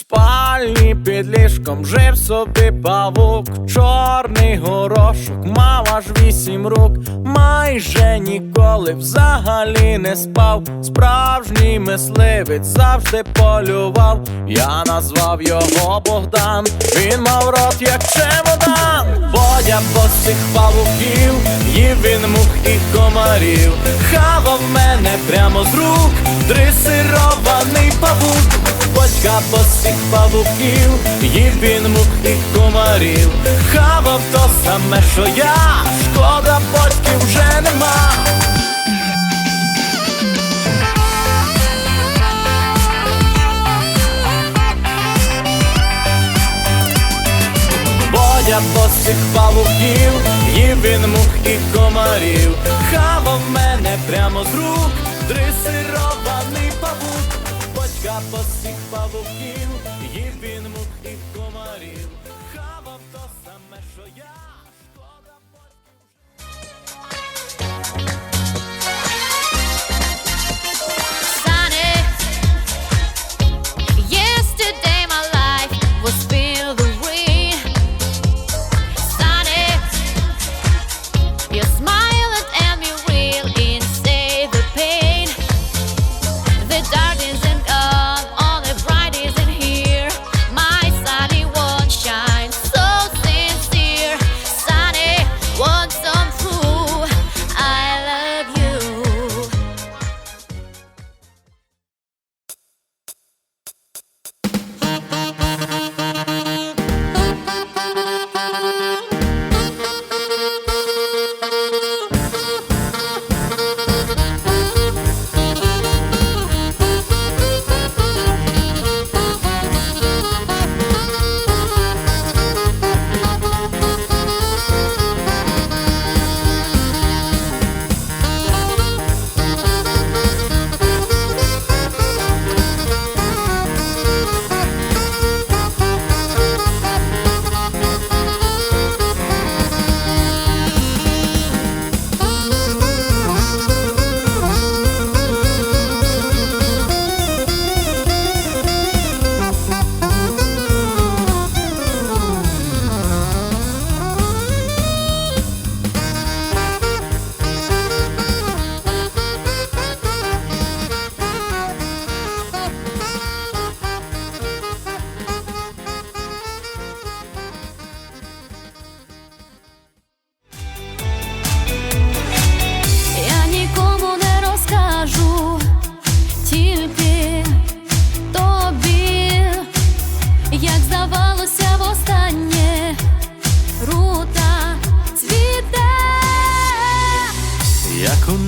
спальні під ліжком жив собі павук, чорний горошок, мав аж вісім рук, майже ніколи взагалі не спав. Справжній мисливець завжди полював. Я назвав його Богдан. Він мав рот, як чемодан. Бодя босих павуків, їв він мух і комарів. Хавав мене прямо з рук, дресирований павук. Батька босих павуків, їв він мух і комарів. Хавав то саме, що я, шкода, батьків вже нема. Бодя босих павуків, їв він мух і комарів, хавав мене прямо з рук, дресирований павук, батька босих кіл, їв він мух і комарів, хавав то саме, що я, шкода батьків.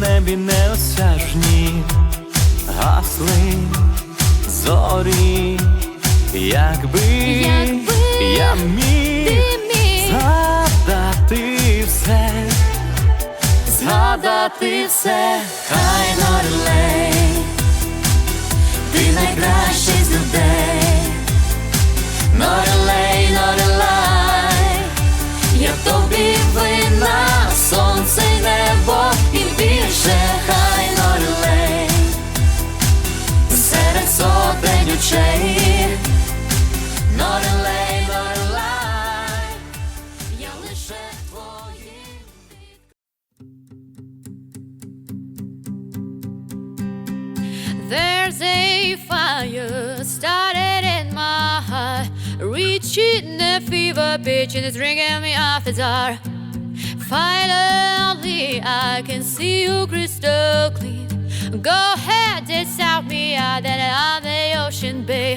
Небі неосяжні гасли зорі, якби, Якби я міг міг згадати все, згадати все, хай нарлей, ти найкращий з людей, сотень очей, нарлей, нарлей, я лише твоїм. There's a fire started in my heart, reaching a fever pitch and it's ringing me off the dark. Finally, I can see you crystal clear. Go ahead, dissolve me out and on the ocean bay.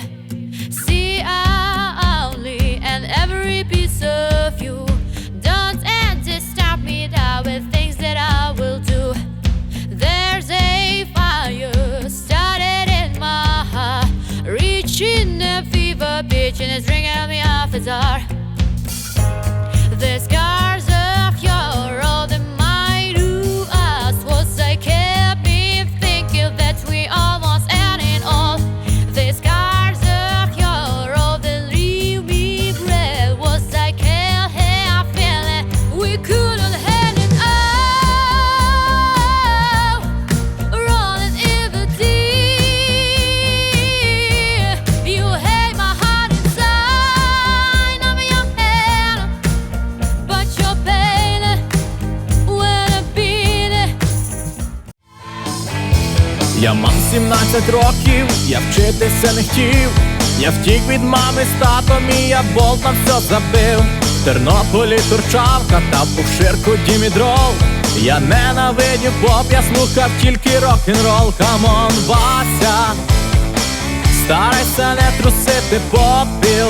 See I only and every piece of you. Don't end to stop me now with things that I will do. There's a fire started in my heart, reaching a fever pitch, and it's ringing me off the dark. 18 років, я вчитися не хотів. Я втік від мами з татом і я болт на все забив. В Тернополі турчав, катав у ширку дімідрол. Я ненавидів поп, я слухав тільки рок-н-рол, камон, Вася. Старайся не трусити попіл.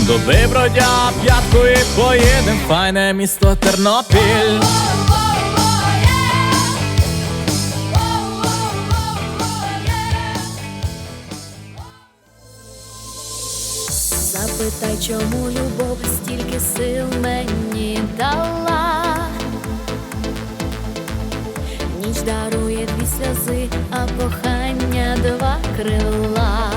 Доби бродя п'ятку і поїдем файне місто Тернопіль. Запитай, чому любов стільки сил мені дала. Ніч дарує дві сльози, а кохання два крила.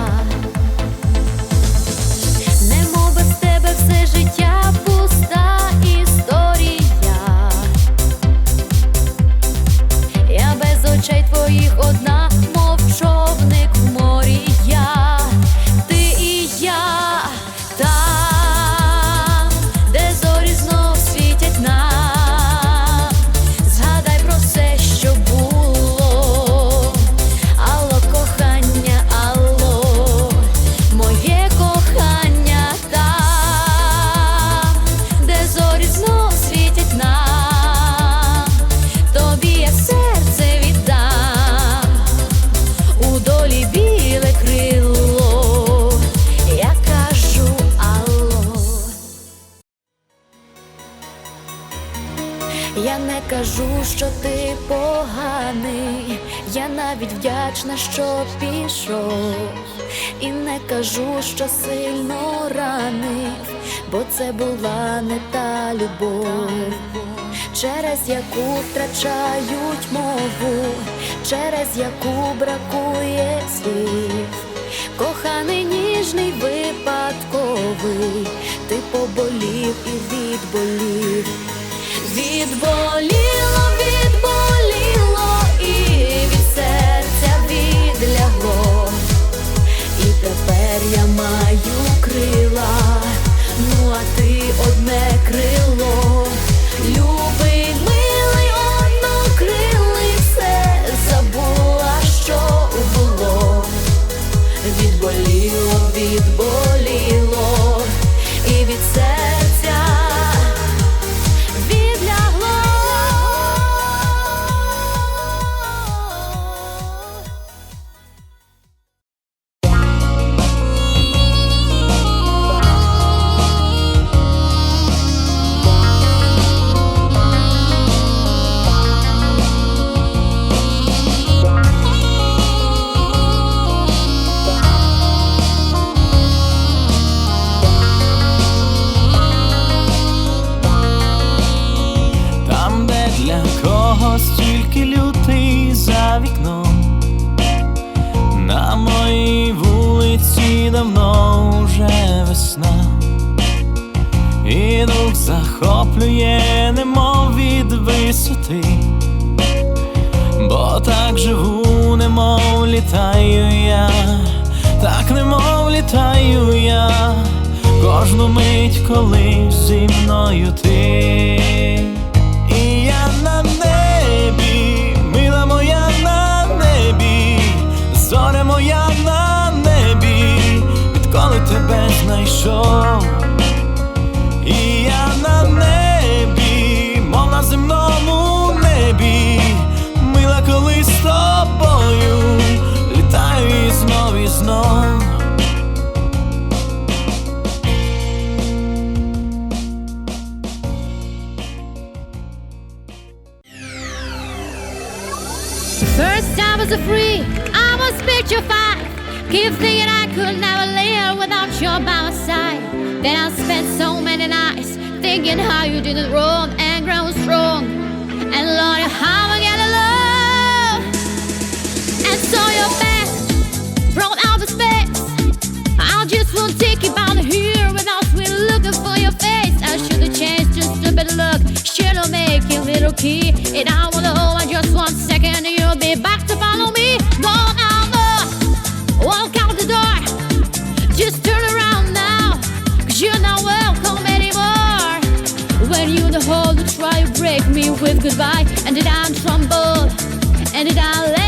Вдячна, що пішов, і не кажу, що сильно ранив, бо це була не та любов, через яку втрачають мову, через яку бракує слів. Коханий ніжний випадковий, ти поболів і відболів. Відболіло, відболіло захоплює, немов від висоти, бо так живу, немов літаю я, так немов літаю я, кожну мить, коли зі мною ти. І я known. First I was a freak, I was petrified. Keep thinking I could never live without you by my side. Then I spent so many nights thinking how you didn't roam. And I wanna hold on just one second and you'll be back to follow me. Go walk out the door. Just turn around now. Cause you're not welcome anymore. When you try to break me with goodbye. And then I'm trembled. And Laying it down,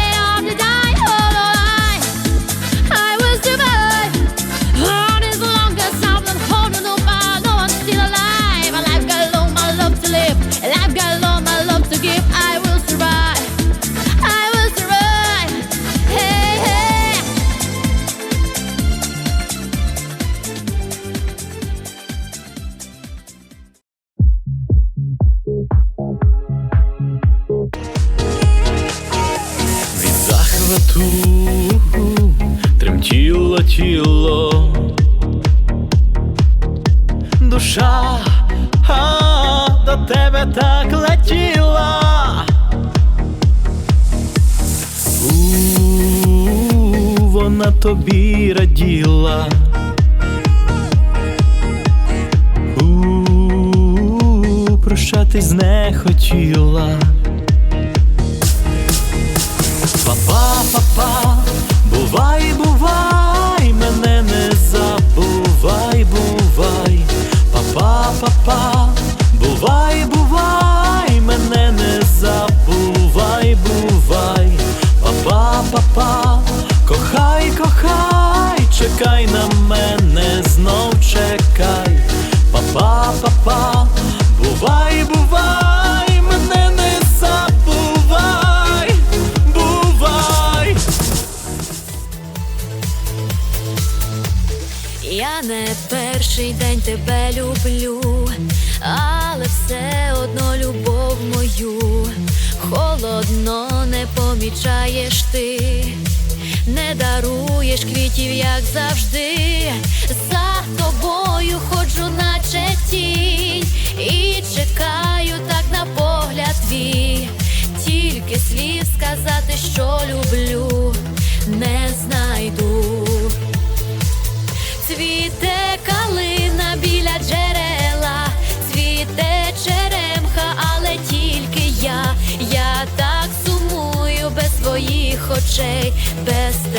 Вона тобі раділа. Прощатись не хотіла. Папа, папа, бувай, бувай, мене не забувай, бувай, папа, папа, тебе люблю, але все одно любов мою холодно не помічаєш ти, не даруєш квітів, як завжди. За тобою ходжу, наче тінь, і чекаю так на погляд твій. Тільки слів сказати, що люблю, не знайду. очей, без тебе